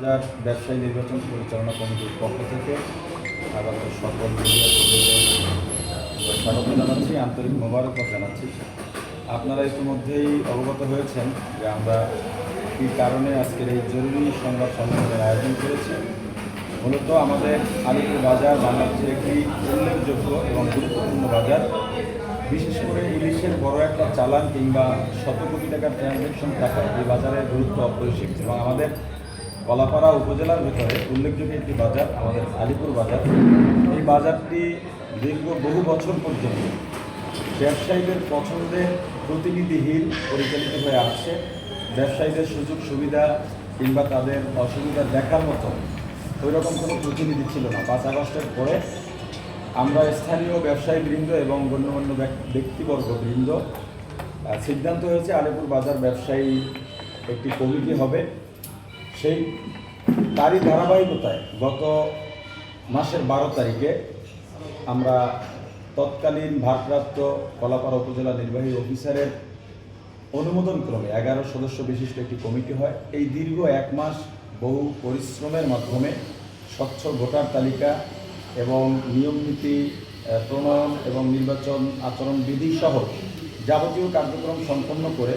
বাজার ব্যবসায়ী নির্বাচন পরিচালনা কমিটির পক্ষ থেকে আবার সকল স্বাগত জানাচ্ছি, আন্তরিক মোবারকবাদ জানাচ্ছি। আপনারা ইতিমধ্যেই অবগত হয়েছেন যে আমরা কী কারণে আজকের এই জরুরি সংবাদ সম্মেলনের আয়োজন করেছি। মূলত আমাদের আলিপুর বাজার বাংলাদেশের একটি উল্লেখযোগ্য এবং গুরুত্বপূর্ণ বাজার। বিশেষ করে ইলিশের বড় একটা চালান কিংবা শত কোটি টাকার ট্রানজ্যাকশন থাকা এই বাজারের গুরুত্ব অপরিসীম এবং আমাদের কলাপাড়া উপজেলার ভিতরে উল্লেখযোগ্য একটি বাজার, আমাদের আলিপুর বাজার। এই বাজারটি দীর্ঘ বহু বছর পর্যন্ত ব্যবসায়ীদের পছন্দের প্রতিনিধিহীন পরিচালিত হয়ে আসছে। ব্যবসায়ীদের সুযোগ, সুবিধা কিংবা তাদের অসুবিধা দেখার মতো ওই রকম কোনো প্রতিনিধি ছিল না। পাঁচ আগস্টের পরে আমরা স্থানীয় ব্যবসায়ী বৃন্দ এবং গণ্যমান্য ব্যক- ব্যক্তিবর্গ বৃন্দ সিদ্ধান্ত হয়েছে আলিপুর বাজার ব্যবসায়ী একটি কমিটি হবে। সেই তারই ধারাবাহিকতায় গত মাসের বারো তারিখে আমরা তৎকালীন ভারপ্রাপ্ত কলাপাড়া উপজেলা নির্বাহী অফিসারের অনুমোদন ক্রমে এগারো সদস্য বিশিষ্ট একটি কমিটি হয়। এই দীর্ঘ এক মাস বহু পরিশ্রমের মাধ্যমে স্বচ্ছ ভোটার তালিকা এবং নিয়ম নীতি প্রণয়ন এবং নির্বাচন আচরণ বিধি সহ যাবতীয় কার্যক্রম সম্পন্ন করে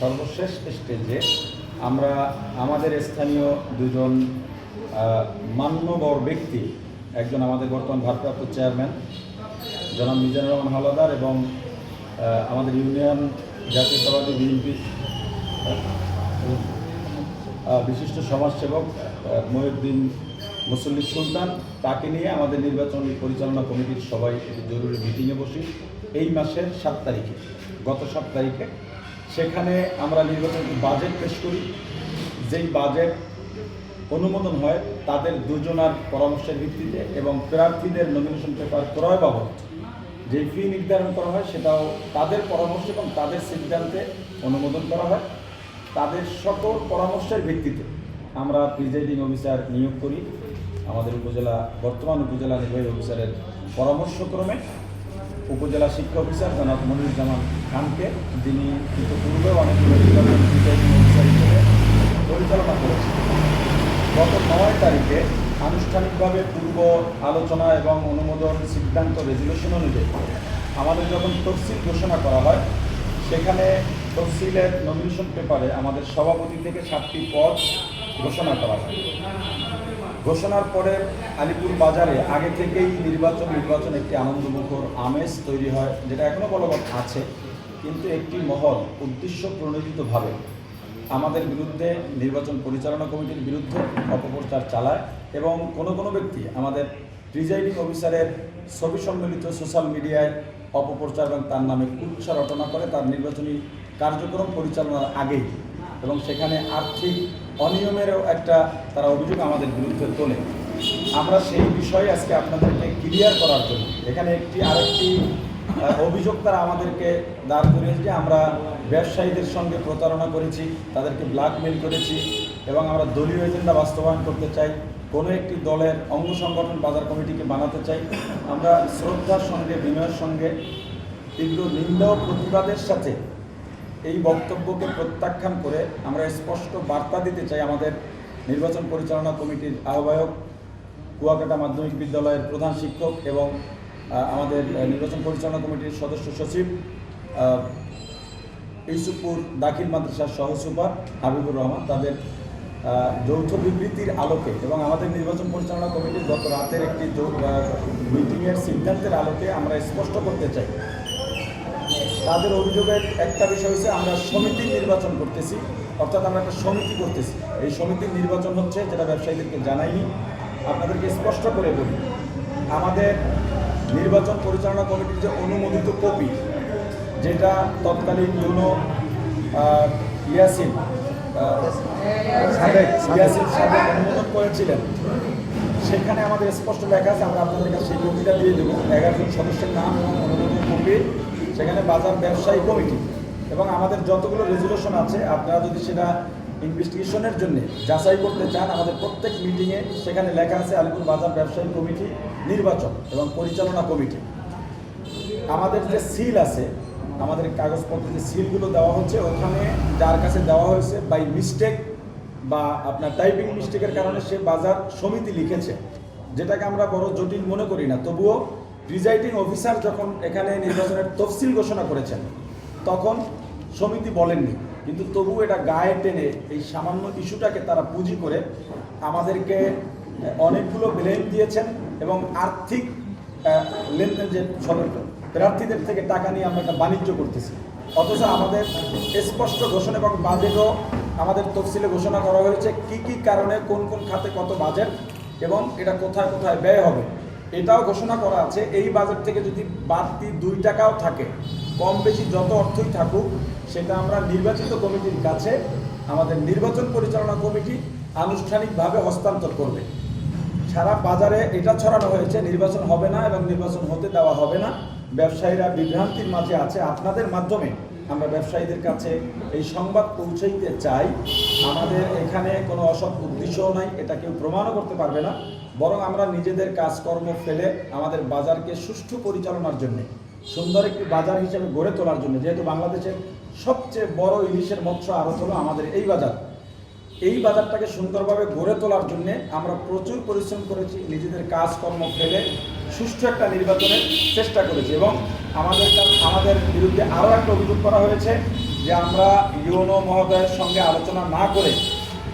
সর্বশেষ স্টেজে আমরা আমাদের স্থানীয় দুজন মান্যবর ব্যক্তি, একজন আমাদের বর্তমান ভারপ্রাপ্ত চেয়ারম্যান, জনাব মিজানুর রহমান হাওলাদার এবং আমাদের ইউনিয়ন জাতীয়তাবাদী বিএনপি বিশিষ্ট সমাজসেবক মহিউদ্দিন মুসল্লি সুলতান, তাকে নিয়ে আমাদের নির্বাচন পরিচালনা কমিটির সবাই জরুরি মিটিংয়ে বসি। এই মাসের সাত তারিখে, গত সাত তারিখে সেখানে আমরা নির্বাচন বাজেট পেশ করি। যেই বাজেট অনুমোদন হয়, তাদের দুজনার পরামর্শের ভিত্তিতে এবং প্রার্থীদের নমিনেশন পেপার ক্রয় বাবদ যে ফি নির্ধারণ করা হয়, সেটাও তাদের পরামর্শ এবং তাদের সিদ্ধান্তে অনুমোদন করা হয়। তাদের সকল পরামর্শের ভিত্তিতে আমরা প্রিজাইডিং অফিসার নিয়োগ করি। আমাদের উপজেলা, বর্তমান উপজেলা নির্বাহী অফিসারের পরামর্শক্রমে। উপজেলা শিক্ষা অফিসার জনাব মনিরুজ্জামান খানকে, যিনি ইতিপূর্বেও অনেকগুলো প্রিজাইডিং অফিসার হিসেবে পরিচালনা করেছেন গত নয় তারিখে আনুষ্ঠানিকভাবে পূর্ব আলোচনা এবং অনুমোদন সিদ্ধান্ত রেজুলেশন অনুযায়ী আমাদের যখন তফসিল ঘোষণা করা হয়, সেখানে তফসিলের নমিনেশন পেপারে আমাদের সভাপতি থেকে সাতটি পদ ঘোষণা করা হয়। ঘোষণার পরে আলিপুর বাজারে আগে থেকেই নির্বাচন নির্বাচন একটি আনন্দমুখর আমেজ তৈরি হয়, যেটা এখনও বলবৎ আছে। কিন্তু একটি মহল উদ্দেশ্য প্রণোদিতভাবে আমাদের বিরুদ্ধে নির্বাচন পরিচালনা কমিটির বিরুদ্ধে অপপ্রচার চালায় এবং কোনো কোনো ব্যক্তি আমাদের প্রিজাইডিং অফিসারের ছবি সম্মিলিত সোশ্যাল মিডিয়ায় অপপ্রচার এবং তার নামে কুৎসা রটনা করে তার নির্বাচনী কার্যক্রম পরিচালনার আগেই এবং সেখানে আর্থিক অনিয়মেরও একটা তারা অভিযোগ আমাদের বিরুদ্ধে তোলে। আমরা সেই বিষয়ে আজকে আপনাদেরকে ক্লিয়ার করার জন্য এখানে একটি আরেকটি অভিযোগ তারা আমাদেরকে দাঁড় করিয়েছে যে আমরা ব্যবসায়ীদের সঙ্গে প্রতারণা করেছি, তাদেরকে ব্ল্যাকমেল করেছি এবং আমরা দলীয় এজেন্ডা বাস্তবায়ন করতে চাই, কোনো একটি দলের অঙ্গ সংগঠন বাজার কমিটিকে বানাতে চাই। আমরা শ্রদ্ধার সঙ্গে, বিনয়ের সঙ্গে তীব্র নিন্দা ও প্রতিবাদের সাথে এই বক্তব্যকে প্রত্যাখ্যান করে আমরা স্পষ্ট বার্তা দিতে চাই আমাদের নির্বাচন পরিচালনা কমিটির আহ্বায়ক কুয়াকাটা মাধ্যমিক বিদ্যালয়ের প্রধান শিক্ষক এবং আমাদের নির্বাচন পরিচালনা কমিটির সদস্য সচিব ইউসুফপুর দাখিল মাদ্রাসার সহ সুপার হাবিবুর রহমান তাদের যৌথ বিবৃতির আলোকে এবং আমাদের নির্বাচন পরিচালনা কমিটির গত রাতের একটি মিটিংয়ের সিদ্ধান্তের আলোকে আমরা স্পষ্ট করতে চাই। তাদের অভিযোগের একটা বিষয় হচ্ছে আমরা সমিতির নির্বাচন করতেছি, অর্থাৎ আমরা একটা সমিতি করতেছি। এই সমিতির নির্বাচন হচ্ছে, যেটা ব্যবসায়ীদেরকে জানাইনি। আপনাদেরকে স্পষ্ট করে বলি, আমাদের নির্বাচন পরিচালনা কমিটির যে অনুমোদিত কপি যেটা তৎকালীন ইউনো ইয়াসিন সাবেক ইয়াসিন সাবেক অনুমোদন করেছিলেন। সেখানে আমাদের স্পষ্ট লেখা আছে আমরা আপনাদের কাছে সেই কপিটা দিয়ে দেবো। এগারো জন সদস্যের নাম এবং অনুমোদন কপি সেখানে বাজার ব্যবসায়ী কমিটি। এবং আমাদের যতগুলো রেজুলেশন আছে আপনারা যদি সেটা ইনভেস্টিগেশনের জন্য যাচাই করতে চান আমাদের প্রত্যেক মিটিংয়ে, সেখানে লেখা আছে আলিপুর বাজার ব্যবসায়ী কমিটি নির্বাচন এবং পরিচালনা কমিটি। আমাদের যে সিল আছে, আমাদের কাগজপত্রে যে সিলগুলো দেওয়া হচ্ছে, ওখানে যার কাছে দেওয়া হয়েছে বাই মিস্টেক বা আপনার টাইপিং মিস্টেকের কারণে সে বাজার সমিতি লিখেছে। যেটাকে আমরা বড় জটিল মনে করি না, তবুও প্রিজাইডিং অফিসার যখন এখানে নির্বাচনের তফসিল ঘোষণা করেছেন, তখন সমিতি বলেননি। কিন্তু তবু এটা গায়ে টেনে এই সামান্য ইস্যুটাকে তারা পুঁজি করে আমাদেরকে অনেকগুলো ব্লেম দিয়েছেন এবং আর্থিক লেনদেন যে প্রার্থীদের থেকে টাকা নিয়ে আমরা একটা বাণিজ্য করতেছি। অথচ আমাদের স্পষ্ট ঘোষণা এবং বাজেটও আমাদের তফসিলে ঘোষণা করা হয়েছে কি কি কারণে কোন কোন খাতে কত বাজেট এবং এটা কোথায় কোথায় ব্যয় হবে। এটাও ঘোষণা করা আছে, এই বাজেট থেকে যদি বাড়তি দুই টাকাও থাকে, কম বেশি যত অর্থই থাকুক, সেটা আমরা নির্বাচিত কমিটির কাছে, আমাদের নির্বাচন পরিচালনা কমিটি আনুষ্ঠানিকভাবে হস্তান্তর করবে। সারা বাজারে এটা ছড়ানো হয়েছে, নির্বাচন হবে না এবং নির্বাচন হতে দেওয়া হবে না। ব্যবসায়ীরা বিভ্রান্তির মাঝে আছে। আপনাদের মাধ্যমে আমরা ব্যবসায়ীদের কাছে এই সংবাদ পৌঁছাইতে চাই। আমাদের এখানে কোনো অসৎ উদ্দেশ্যও নাই, এটা কেউ প্রমাণও করতে পারবে না। বরং আমরা নিজেদের কাজকর্ম ফেলে আমাদের বাজারকে সুষ্ঠু পরিচালনার জন্য, সুন্দর একটি বাজার হিসেবে গড়ে তোলার জন্য, যেহেতু বাংলাদেশের সবচেয়ে বড় ইলিশের মৎস্য আড়ত হলো আমাদের এই বাজার, এই বাজারটাকে সুন্দরভাবে গড়ে তোলার জন্য আমরা প্রচুর পরিশ্রম করেছি, নিজেদের কাজকর্ম ফেলে সুষ্ঠু একটা নির্বাচনের চেষ্টা করেছি এবং আমাদের আমাদের বিরুদ্ধে আরও একটা অভিযোগ করা হয়েছে যে আমরা ইউনো মহোদয়ের সঙ্গে আলোচনা না করে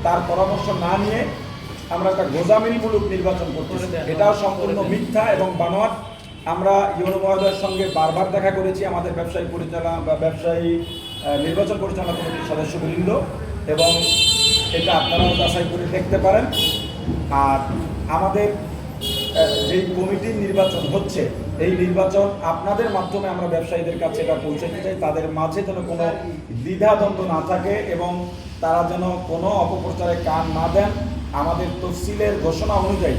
তার পরামর্শ না নিয়ে আমরা একটা গোজামিলমূলক নির্বাচন করতেছি। এটাও সম্পূর্ণ মিথ্যা এবং বানোয়াট। আমরা ইউনো মহোদয়ের সঙ্গে বারবার দেখা করেছি আমাদের ব্যবসায়ী পরিচালনা বা ব্যবসায়ী নির্বাচন পরিচালনা কমিটির সদস্যবৃন্দ এবং এটা আপনারাও যাচাই করে দেখতে পারেন। আর আমাদের যেই কমিটির নির্বাচন হচ্ছে এই নির্বাচন আপনাদের মাধ্যমে আমরা ব্যবসায়ীদের কাছে এটা পৌঁছাতে চাই। তাদের মাঝে যেন কোনো দ্বিধাদ্বন্দ্ব না থাকে এবং তারা যেন কোনো অপপ্রচারে কান না দেন। আমাদের তফসিলের ঘোষণা অনুযায়ী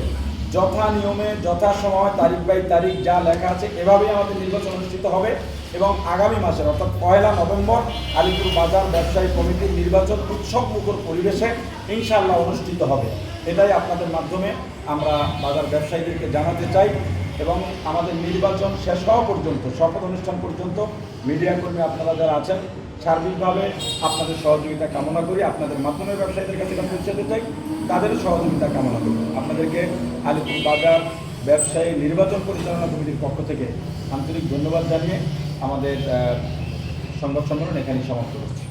যথা নিয়মে, যথা সময়, তারিখ বাই তারিখ যা লেখা আছে এভাবেই আমাদের নির্বাচন অনুষ্ঠিত হবে এবং আগামী মাসের অর্থাৎ পয়লা নভেম্বর আলিপুর বাজার ব্যবসায়ী কমিটির নির্বাচন উৎসব মুখর পরিবেশে ইনশাআল্লাহ অনুষ্ঠিত হবে। এটাই আপনাদের মাধ্যমে আমরা বাজার ব্যবসায়ীদেরকে জানাতে চাই এবং আমাদের নির্বাচন শেষ হওয়া পর্যন্ত, শপথ অনুষ্ঠান পর্যন্ত মিডিয়া কর্মী আপনারা যারা আছেন সার্বিকভাবে আপনাদের সহযোগিতা কামনা করি। আপনাদের মাধ্যমে ব্যবসায়ীদের কাছে এটা পৌঁছাতে চাই, তাদেরও সহযোগিতা কামনা করি। আপনাদেরকে আলিপুর বাজার ব্যবসায়ী নির্বাচন পরিচালনা কমিটির পক্ষ থেকে আন্তরিক ধন্যবাদ জানিয়ে আমাদের সংবাদ সম্মেলন এখানেই সমাপ্ত করছি।